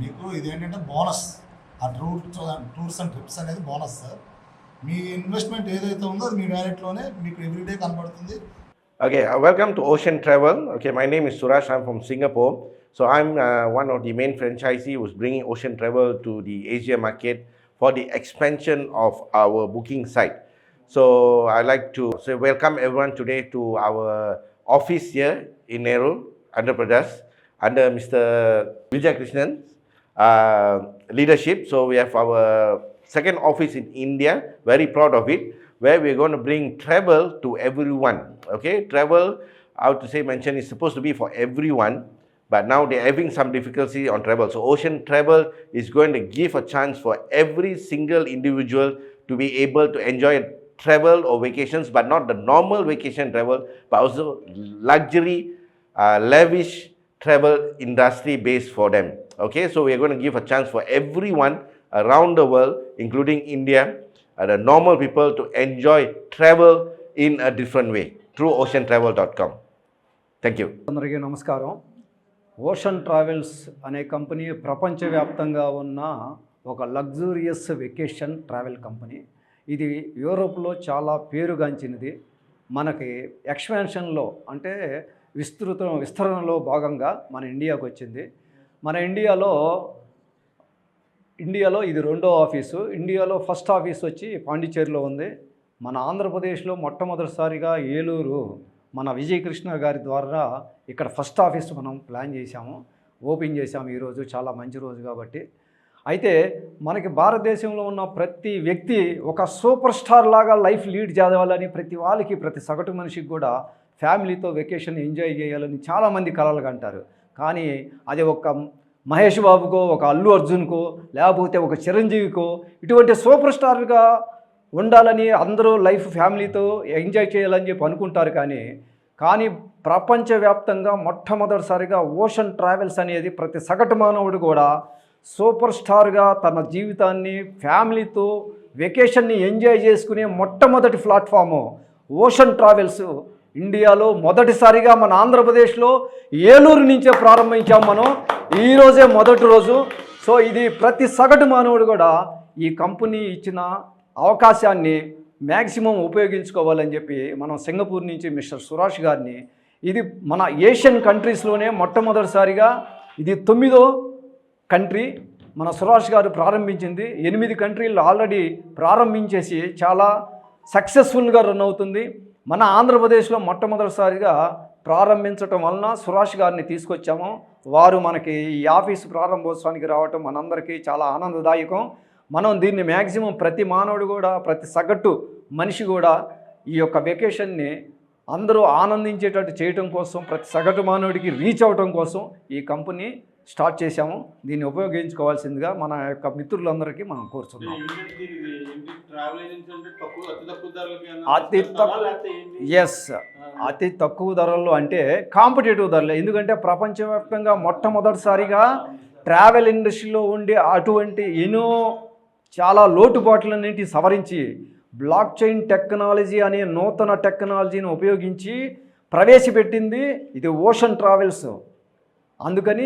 మీకు ఇది ఏంటంటే బోనస్ ఆ టూర్ టూర్స్ అండ్ ట్రిప్స్ అనేది బోనస్ సార్ మీ ఇన్వెస్ట్మెంట్ ఏదైతే ఉందో అది మీ వ్యాలెట్లోనే మీకు ఎవ్రీడే కనబడుతుంది Okay, uh, welcome to Ocean Travel. Okay, my name is Suraj. I'm from Singapore. So I'm uh, one of the main franchisee who's bringing Ocean Travel to the Asia market for the expansion of our booking site. So I'd like to say welcome everyone today to our office here in Nerul, Andhra Pradesh, under Mr. Vijay Krishnan's uh, leadership. So we have our second office in India, very proud of it, where we're going to bring travel to everyone. Okay, travel, I to say, mention is supposed to be for everyone, but now they're having some difficulty on travel. So Ocean Travel is going to give a chance for every single individual to be able to enjoy travel or vacations, but not the normal vacation travel, but also luxury, uh, lavish travel industry base for them. Okay, so we are going to give a chance for everyone around the world, including India, uh, the normal people to enjoy travel in a different way through oceantravel.com. Thank you. అందరికీ నమస్కారం ocean travels అనే company ప్రపంచవ్యాప్తంగా ఉన్న ఒక luxurious vacation travel company ఇది యూరోప్లో చాలా పేరుగాంచినది మనకి ఎక్స్పాన్షన్లో అంటే విస్తృత విస్తరణలో భాగంగా మన ఇండియాకు వచ్చింది. మన ఇండియాలో ఇండియాలో ఇది రెండో ఆఫీసు. ఇండియాలో ఫస్ట్ ఆఫీస్ వచ్చి పాండిచ్చేరిలో ఉంది. మన ఆంధ్రప్రదేశ్లో మొట్టమొదటిసారిగా ఏలూరు మన విజయకృష్ణ గారి ద్వారా ఇక్కడ ఫస్ట్ ఆఫీస్ మనం ప్లాన్ చేశాము. ఓపెన్ చేశాము ఈరోజు చాలా మంచి రోజు కాబట్టి. అయితే మనకి భారతదేశంలో ఉన్న ప్రతి వ్యక్తి ఒక సూపర్ స్టార్ లాగా లైఫ్ లీడ్ చేయాలని ప్రతి వాళ్ళకి ప్రతి సగటు మనిషికి కూడా ఫ్యామిలీతో వెకేషన్ ఎంజాయ్ చేయాలని చాలామంది కలలుగా అంటారు కానీ అది ఒక మహేష్ బాబుకో ఒక అల్లు అర్జున్కో లేకపోతే ఒక చిరంజీవికో ఇటువంటి సూపర్ స్టార్గా ఉండాలని అందరూ లైఫ్ ఫ్యామిలీతో ఎంజాయ్ చేయాలని చెప్పి అనుకుంటారు కానీ కానీ ప్రపంచవ్యాప్తంగా మొట్టమొదటిసారిగా ఓషన్ ట్రావెల్స్ అనేది ప్రతి సగటు మానవుడు కూడా సూపర్ స్టార్గా తన జీవితాన్ని ఫ్యామిలీతో వెకేషన్ని ఎంజాయ్ చేసుకునే మొట్టమొదటి ప్లాట్ఫాము ఓషన్ ట్రావెల్స్. ఇండియాలో మొదటిసారిగా మన ఆంధ్రప్రదేశ్లో ఏలూరు నుంచే ప్రారంభించాం మనం. ఈరోజే మొదటి రోజు. సో ఇది ప్రతి సగటు మానవుడు కూడా ఈ కంపెనీ ఇచ్చిన అవకాశాన్ని మ్యాక్సిమం ఉపయోగించుకోవాలని చెప్పి మనం సింగపూర్ నుంచి మిస్టర్ సురాష్ గారిని ఇది మన ఏషియన్ కంట్రీస్లోనే మొట్టమొదటిసారిగా ఇది తొమ్మిదో కంట్రీ మన సురాష్ గారు ప్రారంభించింది. ఎనిమిది కంట్రీలు ఆల్రెడీ ప్రారంభించేసి చాలా సక్సెస్ఫుల్గా రన్ అవుతుంది. మన ఆంధ్రప్రదేశ్లో మొట్టమొదటిసారిగా ప్రారంభించటం వలన సురాష్ గారిని తీసుకొచ్చాము. వారు మనకి ఈ ఆఫీసు ప్రారంభోత్సవానికి రావటం మనందరికీ చాలా ఆనందదాయకం. మనం దీన్ని మ్యాక్సిమం ప్రతి మానవుడు కూడా ప్రతి సగటు మనిషి కూడా ఈ యొక్క వెకేషన్ని అందరూ ఆనందించేటట్టు చేయటం కోసం ప్రతి సగటు మానవుడికి రీచ్ అవ్వటం కోసం ఈ కంపెనీ స్టార్ట్ చేశాము. దీన్ని ఉపయోగించుకోవాల్సిందిగా మన యొక్క మిత్రులందరికీ మనం కోరుతున్నాం అతి తక్కువ ఎస్ అతి తక్కువ ధరల్లో అంటే కాంపిటేటివ్ ధరలు. ఎందుకంటే ప్రపంచవ్యాప్తంగా మొట్టమొదటిసారిగా ట్రావెల్ ఇండస్ట్రీలో ఉండే అటువంటి ఎన్నో చాలా లోటుపాట్లన్నింటి సవరించి బ్లాక్ చైన్ టెక్నాలజీ అనే నూతన టెక్నాలజీని ఉపయోగించి ప్రవేశపెట్టింది ఇది ఓషన్ ట్రావెల్స్ అందుకని